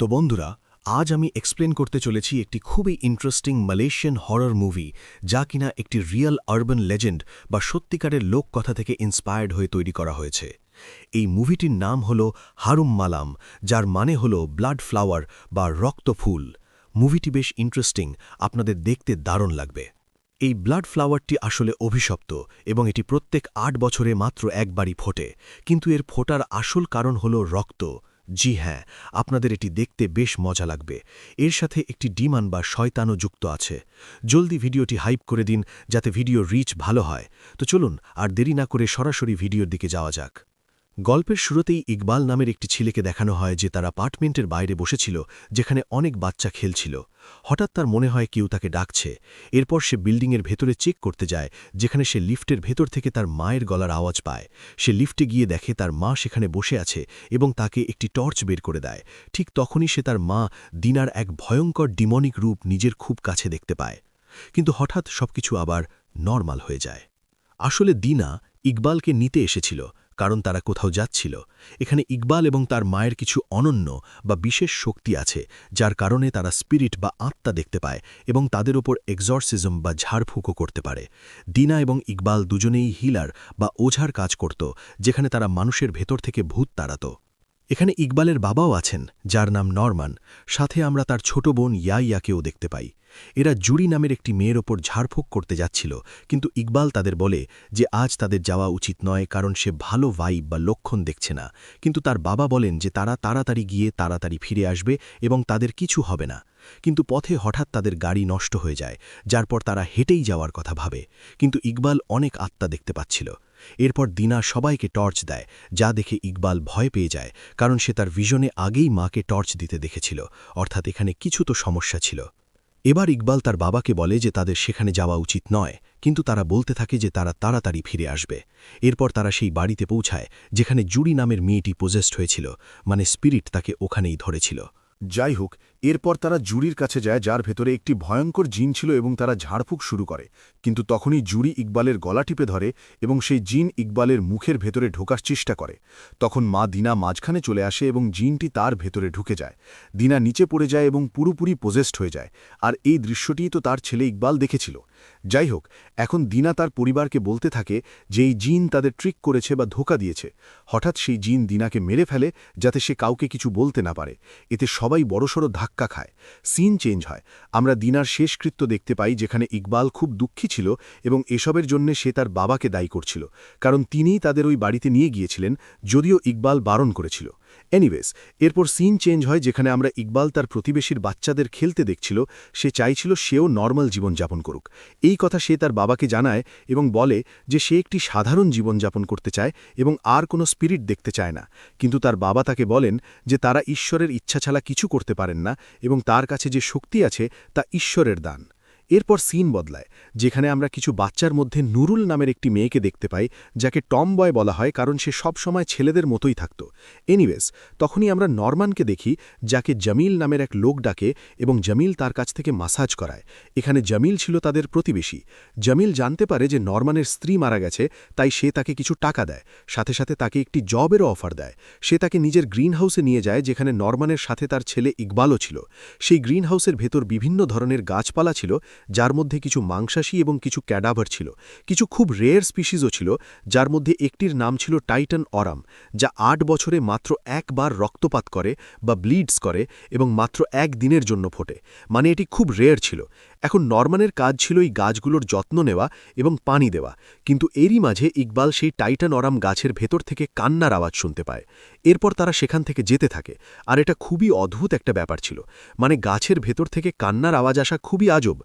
তো বন্ধুরা, আজ আমি এক্সপ্লেন করতে চলেছি একটি খুবই ইন্টারেস্টিং মালয়েশিয়ান হরর মুভি যা কিনা একটি রিয়েল আরবান লেজেন্ড বা সত্যিকারের লোককথা থেকে ইন্সপায়ার্ড হয়ে তৈরি করা হয়েছে। এই মুভিটির নাম হল হারুম মালাম যার মানে হল ব্লাড ফ্লাওয়ার বা রক্ত ফুল। মুভিটি বেশ ইন্টারেস্টিং আপনাদের দেখতে দারুণ লাগবে। এই ব্লাড ফ্লাওয়ারটি আসলে অভিশপ্ত এবং এটি প্রত্যেক আট বছরে মাত্র একবারই ফোটে, কিন্তু এর ফোটার আসল কারণ হল রক্ত। জি হ্যাঁ আপনাদের এটি দেখতে বেশ মজা লাগবে। এর সাথে একটি ডিমান বা শয়তানও যুক্ত আছে। জলদি ভিডিওটি হাইপ করে দিন যাতে ভিডিও রিচ ভালো হয়। তো চলুন, আর দেরি না করে সরাসরি ভিডিওর দিকে যাওয়া যাক। গল্পের শুরুতেই ইকবাল নামের একটি ছেলেকে দেখানো হয় যে তার অ্যাপার্টমেন্টের বাইরে বসেছিল, যেখানে অনেক বাচ্চা খেলছিল। হঠাৎ তার মনে হয় কেউ তাকে ডাকছে। এরপর সে বিল্ডিংয়ের ভেতরে চেক করতে যায়, যেখানে সে লিফটের ভেতর থেকে তার মায়ের গলার আওয়াজ পায়। সে লিফটে গিয়ে দেখে তার মা সেখানে বসে আছে এবং তাকে একটি টর্চ বের করে দেয়। ঠিক তখনই সে তার মা দিনার এক ভয়ঙ্কর ডিমনিক রূপ নিজের খুব কাছে দেখতে পায়। কিন্তু হঠাৎ সবকিছু আবার নর্মাল হয়ে যায়। আসলে দিনা ইকবালকে নিতে এসেছিল। কারণ তারা কোথাও যাচ্ছিল। এখানে ইকবাল এবং তার মায়ের কিছু অনন্য বা বিশেষ শক্তি আছে, যার কারণে তারা স্পিরিট বা আত্মা দেখতে পায় এবং তাদের ওপর এক্সরসিজম বা ঝাড়ফুঁকো করতে পারে। দিনা এবং ইকবাল দুজনেই হিলার বা ওঝার কাজ করত, যেখানে তারা মানুষের ভেতর থেকে ভূত তাড়াত। এখানে ইকবালের বাবাও আছেন, যার নাম নরমান। সাথে আমরা তার ছোট বোন ইয়াইয়াকেও দেখতে পাই। এরা জুড়ি নামের একটি মেয়ের ওপর ঝাড়ফুঁক করতে যাচ্ছিল, কিন্তু ইকবাল তাদের বলে যে আজ তাদের যাওয়া উচিত নয়, কারণ সে ভালো ভাইব বা লক্ষণ দেখছে না। কিন্তু তার বাবা বলেন যে তারা তাড়াতাড়ি গিয়ে তাড়াতাড়ি ফিরে আসবে এবং তাদের কিছু হবে না। কিন্তু পথে হঠাৎ তাদের গাড়ি নষ্ট হয়ে যায়, যার পর তারা হেঁটেই যাওয়ার কথা ভাবে। কিন্তু ইকবাল অনেক আত্মা দেখতে পাচ্ছিল। এরপর দিনা সবাইকে টর্চ দেয়, যা দেখে ইকবাল ভয় পেয়ে যায়, কারণ সে তার ভিশনে আগেই মাকে টর্চ দিতে দেখেছিল, অর্থাৎ এখানে কিছু তো সমস্যা ছিল। এবার ইকবাল তার বাবাকে বলে যে তাদের সেখানে যাওয়া উচিত নয়, কিন্তু তারা বলতে থাকে যে তারা তাড়াতাড়ি ফিরে আসবে। এরপর তারা সেই বাড়িতে পৌঁছায়, যেখানে জুড়ি নামের মেয়েটি পোজেস্ট হয়েছিল মানে স্পিরিট তাকে ওখানেই ধরেছিল। যাই হোক এরপর তারা জুরির কাছে যায়, যার ভেতরে একটি ভয়ঙ্কর জিন ছিল এবং তারা ঝাড়ফুঁক শুরু করে। কিন্তু তখনই জুরি ইকবালের গলা টিপে ধরে এবং সেই জিন ইকবালের মুখের ভেতরে ঢোকার চেষ্টা করে। তখন মা দিনা মাঝখানে চলে আসে এবং জিনটি তার ভেতরে ঢুকে যায়। দিনা নিচে পড়ে যায় এবং পুরোপুরি পোজেস্ট হয়ে যায়। আর এই দৃশ্যটিই তো তার ছেলে ইকবাল দেখেছিল। যাই হোক, এখন দিনা তার পরিবারকে বলতে থাকে যে এই জিন তাদের ট্রিক করেছে বা ধোকা দিয়েছে। হঠাৎ সেই জিন দিনাকে মেরে ফেলে যাতে সে কাউকে কিছু বলতে না পারে। এতে সবাই বড়সড় ধাক্কা খায়। সিন চেঞ্জ হয়। আমরা দিনার শেষকৃত্য দেখতে পাই যেখানে ইকবাল খুব দুঃখী ছিল এবং এসবের জন্য সে তার বাবাকে দায়ী করছিল। কারণ তিনিই তাদের ওই বাড়িতে নিয়ে গিয়েছিলেন, যদিও ইকবাল বারণ করেছিল। এনিওয়েজ এরপর সিন চেঞ্জ হয় যেখানে আমরা ইকবাল তার প্রতিবেশীর বাচ্চাদের খেলতে দেখছিল, সে চাইছিল সেও নর্মাল জীবনযাপন করুক। এই কথা সে তার বাবাকে জানায় এবং বলে যে সে একটি সাধারণ জীবনযাপন করতে চায় এবং আর কোনো স্পিরিট দেখতে চায় না। কিন্তু তার বাবা তাকে বলেন যে তারা ঈশ্বরের ইচ্ছা ছাড়া কিছু করতে পারেন না এবং তার কাছে যে শক্তি আছে তা ঈশ্বরের দান। এরপর সিন বদলায়, যেখানে আমরা কিছু বাচ্চার মধ্যে নুরুল নামের একটি মেয়েকে দেখতে পাই, যাকে টম বয় বলা হয় কারণ সে সব সময় ছেলেদের মতোই থাকত। এনিওয়েজ, তখনই আমরা নরমানকে দেখি, যাকে জামিল নামের এক লোক ডাকে এবং জামিল তার কাছ থেকে মাসাজ করায়। এখানে জামিল ছিল তাদের প্রতিবেশী। জামিল জানতে পারে যে নরমানের স্ত্রী মারা গেছে, তাই সে তাকে কিছু টাকা দেয়। সাথে সাথে তাকে একটি জবেরও অফার দেয়। সে তাকে নিজের গ্রিন হাউসে নিয়ে যায়, যেখানে নরমানের সাথে তার ছেলে ইকবালও ছিল। সেই গ্রিন হাউসের ভেতর বিভিন্ন ধরনের গাছপালা ছিল যার মধ্যে কিছু মাংসাশী এবং কিছু ক্যাডাভার ছিল। কিছু খুব রেয়ার স্পিসিসও ছিল, যার মধ্যে একটির নাম ছিল টাইটান অরাম যা আট বছরে মাত্র একবার রক্তপাত করে বা ব্লিডস করে এবং মাত্র এক দিনের জন্য ফোটে। মানে এটি খুব রেয়ার ছিল। এখন নরমানের কাজ ছিল এই গাছগুলোর যত্ন নেওয়া এবং পানি দেওয়া। কিন্তু এরই মাঝে ইকবাল সেই টাইটান অরাম গাছের ভেতর থেকে কান্নার আওয়াজ শুনতে পায়। এরপর তারা সেখান থেকে যেতে থাকে। আর এটা খুবই অদ্ভুত একটা ব্যাপার ছিল। মানে গাছের ভেতর থেকে কান্নার আওয়াজ আসা খুবই আজব।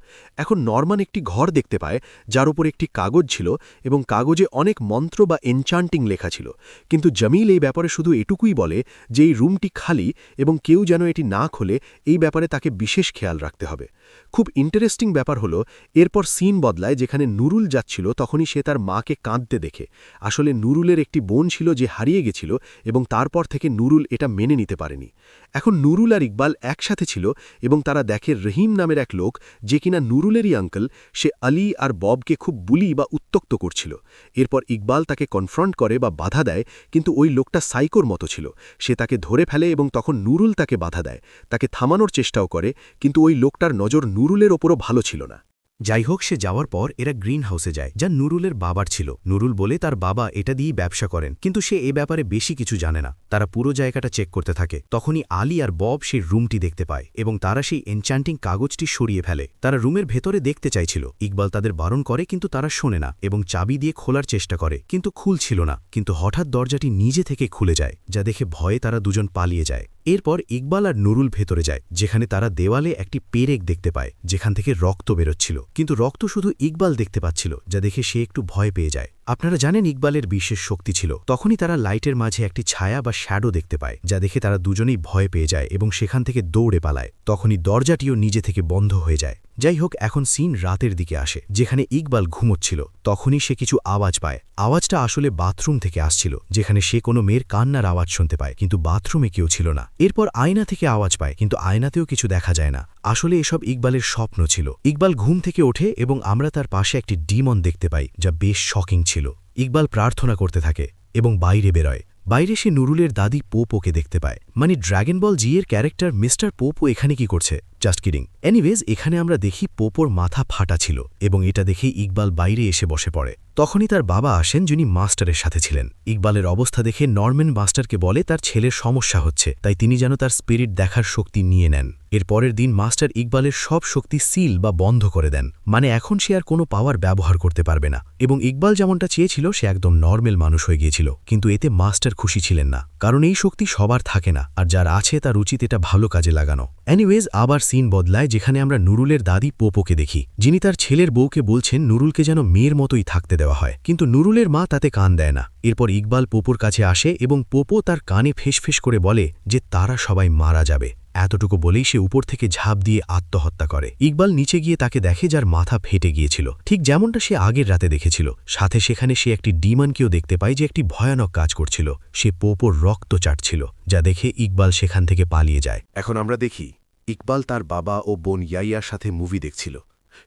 এখন নরমান একটি ঘর দেখতে পায়, যার উপর একটি কাগজ ছিল এবং কাগজে অনেক মন্ত্র বা এনচান্টিং লেখা ছিল। কিন্তু জামিল এই ব্যাপারে শুধু এটুকুই বলে যে এই রুমটি খালি এবং কেউ যেন এটি না খোলে, এই ব্যাপারে তাকে বিশেষ খেয়াল রাখতে হবে। খুব ইন্টারেস্টিং ব্যাপার হলো, এরপর সিন বদলায় যেখানে নুরুল যাচ্ছিল, তখনই সে তার মাকে কাঁদতে দেখে। আসলে নুরুলের একটি বোন ছিল যে হারিয়ে গেছিল এবং তারপর থেকে নুরুল এটা মেনে নিতে পারেনি। এখন নুরুল আর ইকবাল একসাথে ছিল এবং তারা দেখে রহিম নামের এক লোক, যে কিনা নুরুলেরই আঙ্কল, সে আলী আর ববকে খুব বুলি বা উত্তক্ত করছিল। এরপর ইকবাল তাকে কনফ্রন্ট করে বা বাধা দেয়, কিন্তু ওই লোকটা সাইকোর মতো ছিল। সে তাকে ধরে ফেলে এবং তখন নুরুল তাকে বাধা দেয়। তাকে থামানোর চেষ্টাও করে, কিন্তু ওই লোকটার নজর নুরুলের ওপরও ভালো ছিল না। যাই হোক সে যাওয়ার পর এরা গ্রিন হাউসে যায়, যা নুরুলের বাবার ছিল। নুরুল বলে, তার বাবা এটা দিয়েই ব্যবসা করেন। কিন্তু সে এ ব্যাপারে বেশি কিছু জানে না। তারা পুরো জায়গাটা চেক করতে থাকে। তখনই আলী আর বব সেই রুমটি দেখতে পায় এবং তারা সেই এনচ্যান্টিং কাগজটি সরিয়ে ফেলে। তারা রুমের ভেতরে দেখতে চাইছিল। ইকবাল তাদের বারণ করে, কিন্তু তারা শোনে না এবং চাবি দিয়ে খোলার চেষ্টা করে, কিন্তু খুলছিল না। কিন্তু হঠাৎ দরজাটি নিজে থেকে খুলে যায়, যা দেখে ভয়ে তারা দুজন পালিয়ে যায়। এরপর ইকবাল আর নুরুল ভেতরে যায়, যেখানে তারা দেওয়ালে একটি পেরেক দেখতে পায়, যেখান থেকে রক্ত বেরোচ্ছিল। কিন্তু রক্ত শুধু ইকবাল দেখতে পাচ্ছিল, যা দেখে সে একটু ভয় পেয়ে যায়। আপনারা জানেন ইকবালের বিশেষ শক্তি ছিল। তখনই তারা লাইটের মাঝে একটি ছায়া বা শ্যাডো দেখতে পায়, যা দেখে তারা দুজনেই ভয় পেয়ে যায় এবং সেখান থেকে দৌড়ে পালায়। তখনই দরজাটিও নিজে থেকে বন্ধ হয়ে যায়। যাই হোক এখন সিন রাতের দিকে আসে। যেখানে ইকবাল ঘুমোচ্ছিল, তখনই সে কিছু আওয়াজ পায়। আওয়াজটা আসলে বাথরুম থেকে আসছিল, যেখানে সে কোনো মেয়ের কান্নার আওয়াজ শুনতে পায়, কিন্তু বাথরুমে কেউ ছিল না। এরপর আয়না থেকে আওয়াজ পায়, কিন্তু আয়নাতেও কিছু দেখা যায় না। আসলে এসব ইকবালের স্বপ্ন ছিল। ইকবাল ঘুম থেকে ওঠে এবং আমরা তার পাশে একটি ডিমন দেখতে পাই, যা বেশ শকিং ছিল। ইকবাল প্রার্থনা করতে থাকে এবং বাইরে বেরোয়। বাইরে সে নুরুলের দাদি পোপোকে দেখতে পায়। মানে ড্র্যাগন বল জি এর ক্যারেক্টার মিস্টার পোপো এখানে কি করছে? জাস্ট কিডিং এনিওয়েজ এখানে আমরা দেখি পোপোর মাথা ফাটা ছিল এবং এটা দেখে ইকবাল বাইরে এসে বসে পড়ে। তখনই তার বাবা আসেন যিনি মাস্টারের সাথে ছিলেন। ইকবালের অবস্থা দেখে নরম্যান মাস্টারকে বলে, তার ছেলের সমস্যা হচ্ছে, তাই তিনি যেন তার স্পিরিট দেখার শক্তি নিয়ে নেন। এর পরের দিন মাস্টার ইকবালের সব শক্তি সিল বা বন্ধ করে দেন। মানে এখন সে আর কোনো পাওয়ার ব্যবহার করতে পারবে না। এবং ইকবাল যেমনটা চেয়েছিল, সে একদম নর্মেল মানুষ হয়ে গিয়েছিল। কিন্তু এতে মাস্টার খুশি ছিলেন না। কারণ এই শক্তি সবার থাকে না, আর যার আছে তার উচিত এটা ভালো কাজে লাগানো। এনিওয়েজ আবার সিন বদলায় যেখানে আমরা নুরুলের দাদি পোপোকে দেখি। যিনি তার ছেলের বউকে বলছেন নুরুলকে যেন মেয়ের মতোই থাকতে দেওয়া হয়। কিন্তু নুরুলের মা তাতে কান দেয় না। এরপর ইকবাল পোপোর কাছে আসে এবং পোপো তার কানে ফেসফেস করে বলে যে তারা সবাই মারা যাবে। এতটুকু বলেই সে উপর থেকে ঝাঁপ দিয়ে আত্মহত্যা করে। ইকবাল নিচে গিয়ে তাকে দেখে যার মাথা ফেটে গিয়েছিল। ঠিক যেমনটা সে আগের রাতে দেখেছিল। সাথে সেখানে সে একটি ডিমানকেও দেখতে পায় যে একটি ভয়ানক কাজ করছিল। সে পোপোর রক্ত চাটছিল, যা দেখে ইকবাল সেখান থেকে পালিয়ে যায়। এখন আমরা দেখি ইকবাল তার বাবা ও বোন ইয়াইয়ার সাথে মুভি দেখছিল।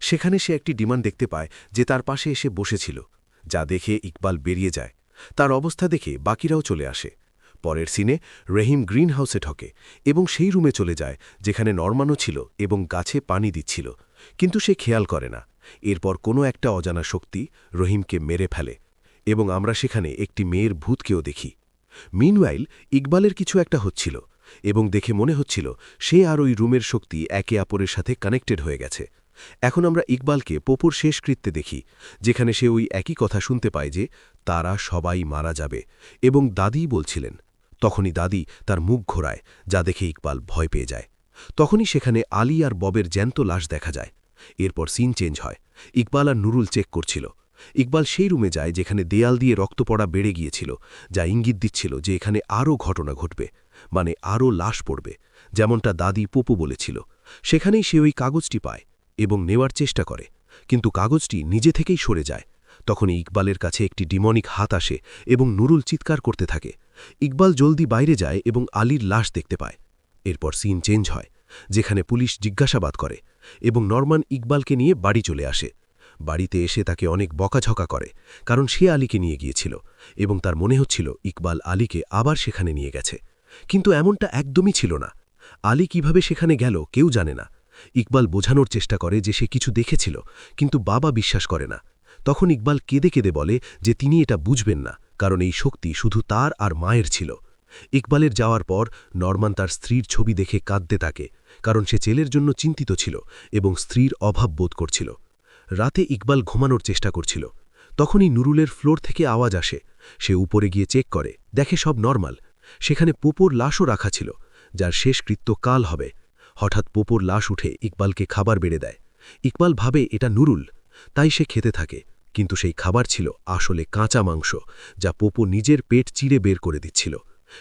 সেখানে সে একটি ডিমান্ড দেখতে পায় যে তার পাশে এসে বসেছিল, যা দেখে ইকবাল বেরিয়ে যায়। তার অবস্থা দেখে বাকিরাও চলে আসে। পরের সিনে রহিম গ্রিন হাউসে ঠকে এবং সেই রুমে চলে যায়, যেখানে নরমানও ছিল এবং গাছে পানি দিচ্ছিল। কিন্তু সে খেয়াল করে না। এরপর কোনো একটা অজানা শক্তি রহিমকে মেরে ফেলে এবং আমরা সেখানে একটি মেয়ের ভূতকেও দেখি। মিনওয়াইল ইকবালের কিছু একটা হচ্ছিল। এবং দেখে মনে হচ্ছিল সে আর ওই রুমের শক্তি একে অপরের সাথে কানেক্টেড হয়ে গেছে। এখন আমরা ইকবালকে পোপুর শেষকৃত্যে দেখি, যেখানে সে ওই একই কথা শুনতে পায় যে তারা সবাই মারা যাবে এবং দাদিই বলছিলেন, তখনই দাদি তার মুখ ঘোরায়, যা দেখে ইকবাল ভয় পেয়ে যায়। তখনই সেখানে আলী আর ববের জ্যান্ত লাশ দেখা যায়। এরপর সিন চেঞ্জ হয়। ইকবাল আর নুরুল চেক করছিল। ইকবাল সেই রুমে যায় যেখানে দেয়াল দিয়ে রক্ত পড়া বেড়ে গিয়েছিল, যা ইঙ্গিত দিচ্ছিল যে এখানে আরও ঘটনা ঘটবে। মানে আরও লাশ পড়বে, যেমনটা দাদি পপু বলেছিল। সেখানেই সে ওই কাগজটি পায় এবং নেওয়ার চেষ্টা করে। কিন্তু কাগজটি নিজে থেকেই সরে যায়। তখনই ইকবালের কাছে একটি ডিমনিক হাত আসে এবং নুরুল চিৎকার করতে থাকে। ইকবাল জলদি বাইরে যায় এবং আলীর লাশ দেখতে পায়। এরপর সিন চেঞ্জ হয়, যেখানে পুলিশ জিজ্ঞাসাবাদ করে এবং নরমান ইকবালকে নিয়ে বাড়ি চলে আসে। বাড়িতে এসে তাকে অনেক বকাঝকা করে, কারণ সে আলীকে নিয়ে গিয়েছিল এবং তার মনে হচ্ছিল ইকবাল আলীকে আবার সেখানে নিয়ে গেছে। কিন্তু এমনটা একদমই ছিল না। আলী কীভাবে সেখানে গেল কেউ জানে না। ইকবাল বোঝানোর চেষ্টা করে যে সে কিছু দেখেছিল, কিন্তু বাবা বিশ্বাস করে না। তখন ইকবাল কেঁদে কেঁদে বলে যে তিনি এটা বুঝবেন না, কারণ এই শক্তি শুধু তার আর মায়ের ছিল। ইকবালের যাওয়ার পর নরমান তার স্ত্রীর ছবি দেখে কাঁদতে থাকে, কারণ সে ছেলের জন্য চিন্তিত ছিল এবং স্ত্রীর অভাব বোধ করছিল। রাতে ইকবাল ঘুমানোর চেষ্টা করছিল। তখনই নুরুলের ফ্লোর থেকে আওয়াজ আসে। সে উপরে গিয়ে চেক করে, দেখে সব নর্মাল। সেখানে পোপোর লাশও রাখা ছিল, যার শেষ কৃত্য কাল হবে। হঠাৎ পোপোর লাশ উঠে ইকবালকে খাবার বেড়ে দেয়। ইকবাল ভাবে, এটা নুরুল। তাই সে খেতে থাকে, কিন্তু সেই খাবার ছিল আসলে কাঁচা মাংস, যা পোপো নিজের পেট চিড়ে বের করে দিচ্ছিল।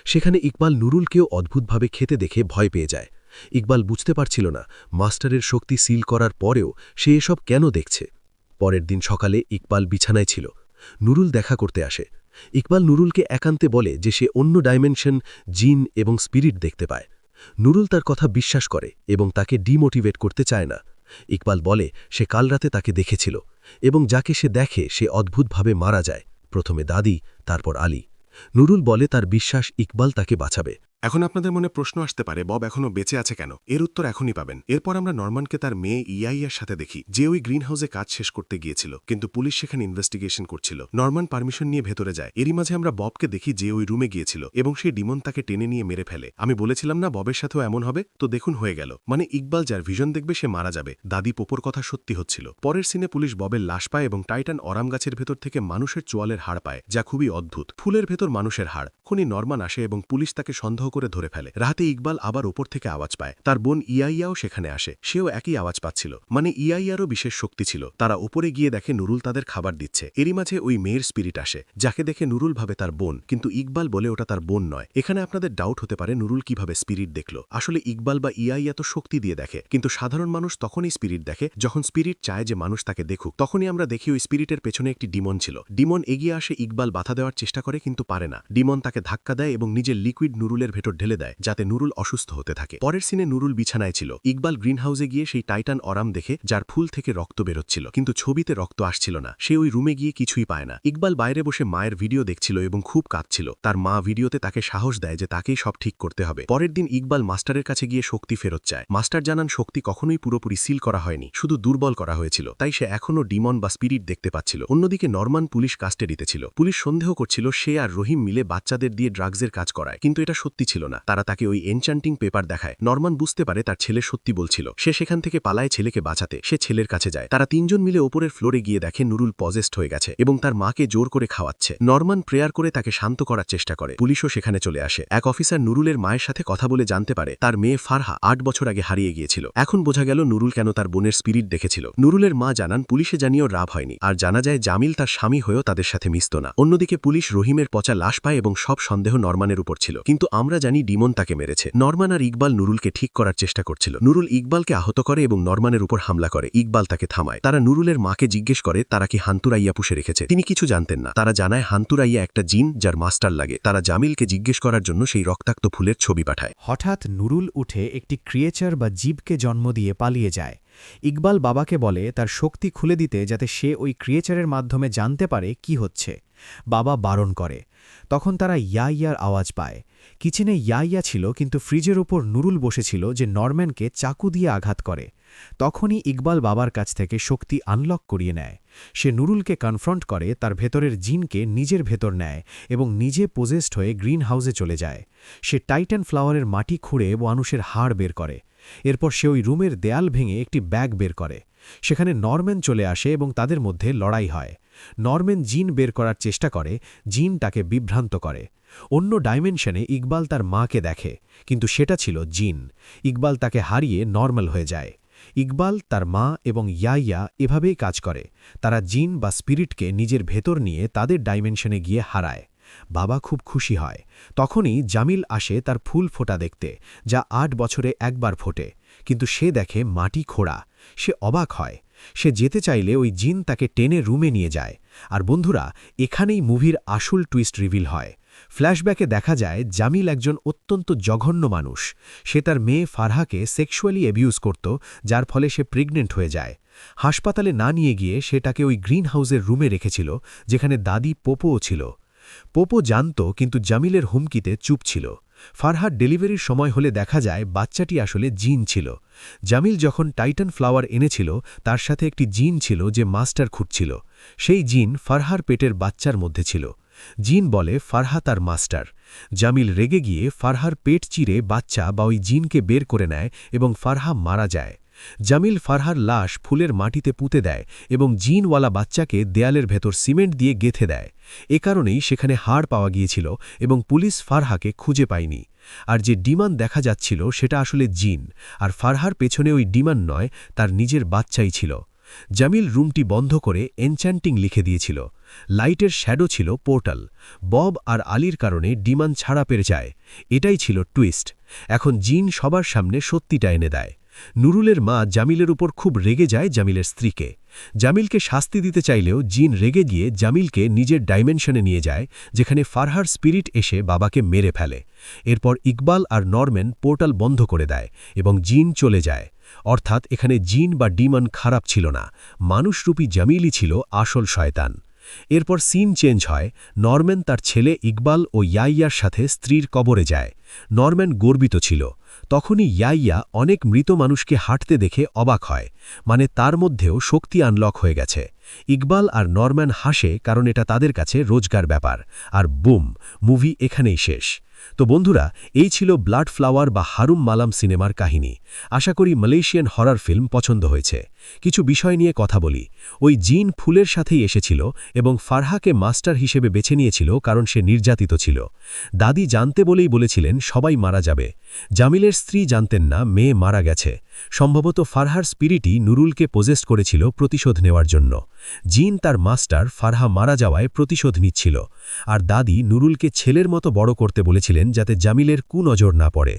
সেখানে ইকবাল নুরুলকেও অদ্ভুতভাবে খেতে দেখে ভয় পেয়ে যায়। ইকবাল বুঝতে পারছিল না, মাস্টারের শক্তি সিল করার পরেও সে এসব কেন দেখছে। পরের দিন সকালে ইকবাল বিছানায় ছিল। নুরুল দেখা করতে আসে। ইকবাল নুরুলকে একান্তে বলে যে সে অন্য ডাইমেনশন জিন এবং স্পিরিট দেখতে পায়। নুরুল তার কথা বিশ্বাস করে এবং তাকে ডিমোটিভেট করতে চায় না। ইকবাল বলে, সে কাল রাতে তাকে দেখেছিল এবং যাকে সে দেখে সে অদ্ভুতভাবে মারা যায়। প্রথমে দাদি, তারপর আলী। নুরুল বলে তার বিশ্বাস ইকবাল তাকে বাঁচাবে। এখন আপনাদের মনে প্রশ্ন আসতে পারে, বব এখনও বেঁচে আছে কেন? এর উত্তর এখনই পাবেন। এরপর আমরা নরমানকে তার মেয়ে ইয়াইয়ার সাথে দেখি। যে ওই গ্রিন হাউসে কাজ শেষ করতে গিয়েছিল, কিন্তু পুলিশ সেখানে ইনভেস্টিগেশন করছিল। নরমান পারমিশন নিয়ে ভেতরে যায়। এরই মাঝে আমরা ববকে দেখি যে ওই রুমে গিয়েছিল, এবং সেই ডিমন তাকে টেনে নিয়ে মেরে ফেলে। আমি বলেছিলাম, না, ববের সাথেও এমন হবে? তো দেখুন, হয়ে গেল। মানে ইকবাল, যার ভিশন দেখবে, সে মারা যাবে। দাদি পোপোর কথা সত্যি হচ্ছিল। পরের সিনে পুলিশ ববের লাশ পায় এবং টাইটান অরাম গাছের ভেতর থেকে মানুষের চোয়ালের হাড় পায়, যা খুবই অদ্ভুত। ফুলের ভেতর মানুষের হাড়। খনি নরমান আসে এবং পুলিশ তাকে সন্দেহ করে ধরে ফেলে। রাতে ইকবাল আবার ওপর থেকে আওয়াজ পায়। তার বোন ইয়াইয়াও সেখানে আসে। সেও একই আওয়াজ পাচ্ছিল। মানে ইয়াইয়ারও বিশেষ শক্তি ছিল। তারা ওপরে গিয়ে দেখে নুরুল তাদের খাবার দিচ্ছে। এরই মাঝে ওই মেয়ের স্পিরিট আসে, যাকে দেখে নুরুল ভাবে তার বোন। কিন্তু ইকবাল বলে ওটা তার বোন নয়। এখানে আপনাদের ডাউট হতে পারে নুরুল কীভাবে স্পিরিট দেখল। আসলে ইকবাল বা ইয়াইয়া তো শক্তি দিয়ে দেখে। কিন্তু সাধারণ মানুষ তখনই স্পিরিট দেখে, যখন স্পিরিট চায় যে মানুষ তাকে দেখুক। তখনই আমরা দেখি ওই স্পিরিটের পেছনে একটি ডিমন ছিল। ডিমন এগিয়ে আসে, ইকবাল বাধা দেওয়ার চেষ্টা করে, কিন্তু পারে না। ডিমন তাকে ধাক্কা দেয় এবং নিজের লিকুইড নুরুলের ভেতর ঢেলে দেয়, যাতে নুরুল অসুস্থ হতে থাকে। পরের সিনে নুরুল বিছানায় ছিল। ইকবাল গ্রিন হাউসে গিয়ে সেই টাইটান অরাম দেখে যার ফুল থেকে রক্ত বেরোচ্ছিল, কিন্তু ছবিতে রক্ত আসছিল না। সে ওই রুমে গিয়ে কিছুই পায় না। ইকবাল বাইরে বসে মায়ের ভিডিও দেখছিল এবং খুব কাঁদছিল। তার মা ভিডিওতে তাকে সাহস দেয় যে তাকেই সব ঠিক করতে হবে। পরের দিন ইকবাল মাস্টারের কাছে গিয়ে শক্তি ফেরত চায়। মাস্টার জানান, শক্তি কখনোই পুরোপুরি সিল করা হয়নি। শুধু দুর্বল করা হয়েছিল। তাই সে এখনও ডিমন বা স্পিরিট দেখতে পাচ্ছিল। অন্যদিকে নরমান পুলিশ কাস্টেডিতে ছিল। পুলিশ সন্দেহ করছিল, সে আর রহিম মিলে বাচ্চাদের দিয়ে ড্রাগসের কাজ করায়। কিন্তু এটা সত্যি ছিল না। তারা তাকে ওই এনচান্টিং পেপার দেখায়। নরমান বুঝতে পারে তার ছেলে সত্যি বলছিল। সে সেখান থেকে পালায় ছেলেকে বাঁচাতে। সে ছেলের কাছে যায়। তারা তিনজন মিলে ওপরের ফ্লোরে গিয়ে দেখে নুরুল পজেস্ট হয়ে গেছে এবং তার মাকে জোর করে খাওয়াচ্ছে। নরমান প্রেয়ার করে তাকে শান্ত করার চেষ্টা করে। পুলিশও সেখানে চলে আসে। এক অফিসার নুরুলের মায়ের সাথে কথা বলে জানতে পারে তার মেয়ে ফারহা আট বছর আগে হারিয়ে গিয়েছিল। এখন বোঝা গেল নুরুল কেন তার বোনের স্পিরিট দেখেছিল। নুরুলের মা জানান, পুলিশে জানিয়েও রাভ হয়নি। আর জানা যায় জামিল তার স্বামী হয়েও তাদের সাথে মিশত না। অন্যদিকে পুলিশ রহিমের পচা লাশ পায় এবং সব সন্দেহ নরমানের উপর ছিল। কিন্তু আমরা জানি ডিমন তাকে মেরেছে। নরমান আর ইকবাল নুরুলকে ঠিক করার চেষ্টা করছিল। নুরুল ইকবালকে আহত করে এবং নরমানের উপর হামলা করে। ইকবাল তাকে থামায়। তারা নুরুলের মাকে জিজ্ঞেস করে, তারা কি হান্তুরাইয়া পুষে রেখেছে? তিনি কিছু জানতেন না। তারা জানায়, হান্তুরাইয়া একটা জিন যার মাস্টার লাগে। তারা জামিলকে জিজ্ঞেস করার জন্য সেই রক্তাক্ত ফুলের ছবি পাঠায়। হঠাৎ নুরুল উঠে একটি ক্রিয়েচার বা জীবকে জন্ম দিয়ে পালিয়ে যায়। ইকবাল বাবাকে বলে, তার শক্তি খুলে দিতে যাতে সে ওই ক্রিয়েচারের মাধ্যমে জানতে পারে কি হচ্ছে। বাবা বারণ করে। তখন তারা ইয়াইয়ার আওয়াজ পায়। কিচেনে ইয়া ইয়া ছিল, কিন্তু ফ্রিজের উপর নুরুল বসেছিল যে নরম্যানকে চাকু দিয়ে আঘাত করে। তখনই ইকবাল বাবার কাছ থেকে শক্তি আনলক করিয়ে নেয়। সে নুরুলকে কনফ্রন্ট করে, তার ভেতরের জিনকে নিজের ভেতর নেয় এবং নিজে পোজেস্ট হয়ে গ্রিন হাউসে চলে যায়। সে টাইটান ফ্লাওয়ারের মাটি খুঁড়ে মানুষের হাড় বের করে। এরপর সে ওই রুমের দেয়াল ভেঙে একটি ব্যাগ বের করে। সেখানে নরম্যান চলে আসে এবং তাদের মধ্যে লড়াই হয়। নরম্যান জিন বের করার চেষ্টা করে, জিন তাকে বিভ্রান্ত করে। অন্য ডাইমেনশনে ইকবাল তার মাকে দেখে, কিন্তু সেটা ছিল জিন। ইকবাল তাকে হারিয়ে নর্মাল হয়ে যায়। ইকবাল, তার মা এবং ইয়াইয়া এভাবেই কাজ করে। তারা জিন বা স্পিরিটকে নিজের ভেতর নিয়ে তাদের ডাইমেনশনে গিয়ে হারায়। বাবা খুব খুশি হয়। তখনই জামিল আসে তার ফুল ফোটা দেখতে, যা আট বছরে একবার ফোটে। কিন্তু সে দেখে মাটি খোড়া। সে অবাক হয়। সে যেতে চাইলে ওই জিন তাকে টেনে রুমে নিয়ে যায়। আর বন্ধুরা, এখানেই মুভির আসল টুইস্ট রিভিল হয়। ফ্ল্যাশব্যাকে দেখা যায়, জামিল একজন অত্যন্ত জঘন্য মানুষ। সে তার মেয়ে ফারহাকে সেক্সুয়ালি অ্যাবিউজ করত, যার ফলে সে প্রেগনেন্ট হয়ে যায়। হাসপাতালে না নিয়ে গিয়ে সে তাকে ওই গ্রিন হাউসের রুমে রেখেছিল, যেখানে দাদি পোপোও ছিল। পোপো জানত কিন্তু জামিলের হুমকিতে চুপ ছিল। ফারহার ডেলিভারির সময় হলে দেখা যায় বাচ্চাটি আসলে জিন ছিল। জামিল যখন টাইটান ফ্লাওয়ার এনেছিল, তার সাথে একটি জিন ছিল যে মাস্টার খুঁজছিল সেই জিন ফারহার পেটের বাচ্চার মধ্যে ছিল। জিন বলে, ফারহা তার মাস্টার। জামিল রেগে গিয়ে ফারহার পেট চিরে বাচ্চা বা ওই জিনকে বের করে নেয় এবং ফারহা মারা যায়। জামিল ফারহার লাশ ফুলের মাটিতে পুঁতে দেয় এবং জিনওয়ালা বাচ্চাকে দেয়ালের ভেতর সিমেন্ট দিয়ে গেথে দেয়। এ কারণেই সেখানে হাড় পাওয়া গিয়েছিল এবং পুলিশ ফারহাকে খুঁজে পায়নি। আর যে ডিমান দেখা যাচ্ছিল সেটা আসলে জিন, আর ফারহার পেছনে ওই ডিমান নয়, তার নিজের বাচ্চাই ছিল। জামিল রুমটি বন্ধ করে এনচ্যান্টিং লিখে দিয়েছিল। লাইটের শ্যাডো ছিল পোর্টাল। বব আর আলীর কারণে ডিমান ছাড়া পেরে যায়। এটাই ছিল টুইস্ট। এখন জিন সবার সামনে সত্যিটা এনে দেয়। নুরুলের মা জামিলের উপর খুব রেগে যায় জামিলের স্ত্রীকে। জামিলকে শাস্তি দিতে চাইলেও জিন রেগে গিয়ে জামিলকে নিজের ডাইমেনশনে নিয়ে যায়, যেখানে ফারহার স্পিরিট এসে বাবাকে মেরে ফেলে। এরপর ইকবাল আর নরম্যান পোর্টাল বন্ধ করে দেয় এবং জিন চলে যায়। অর্থাৎ এখানে জিন বা ডিমন খারাপ ছিল না, মানুষরূপী জামিলই ছিল আসল শয়তান। এরপর সিন চেঞ্জ হয়, নরম্যান তার ছেলে ইকবাল ও ইয়াইয়ার সাথে স্ত্রীর কবরে যায়। নরম্যান গর্বিত ছিল তখনই ইয়াইয়া অনেক মৃত মানুষকে হাঁটতে দেখে অবাক হয় মানে তার মধ্যেও শক্তি আনলক হয়ে গেছে। ইকবাল আর নরম্যান হাসে কারণ এটা তাদের কাছে রোজগার ব্যাপার। আর বুম মুভি এখানেই শেষ। তো বন্ধুরা, এই ছিল ব্লাড ফ্লাওয়ার বা হারুম মালাম সিনেমার কাহিনী। আশা করি মালয়েশিয়ান হরার ফিল্ম পছন্দ হয়েছে। কিছু বিষয় নিয়ে কথা বলি। ওই জিন ফুলের সাথেই এসেছিল এবং ফারহাকে মাস্টার হিসেবে বেছে নিয়েছিল কারণ সে নির্যাতিত ছিল। দাদি জানতে বলেই বলেছিলেন, সবাই মারা যাবে। জামিলের স্ত্রী জানতেন না, মেয়ে মারা গেছে। সম্ভবত ফারহার স্পিরিটই নুরুলকে পোজেস্ট করেছিল প্রতিশোধ নেওয়ার জন্য। জিন তার মাস্টার ফারহা মারা যাওয়ায় প্রতিশোধ নিচ্ছিল। আর দাদি নুরুলকে ছেলের মতো বড় করতে বলেছিলেন যাতে জামিলের কুনজর না পড়ে।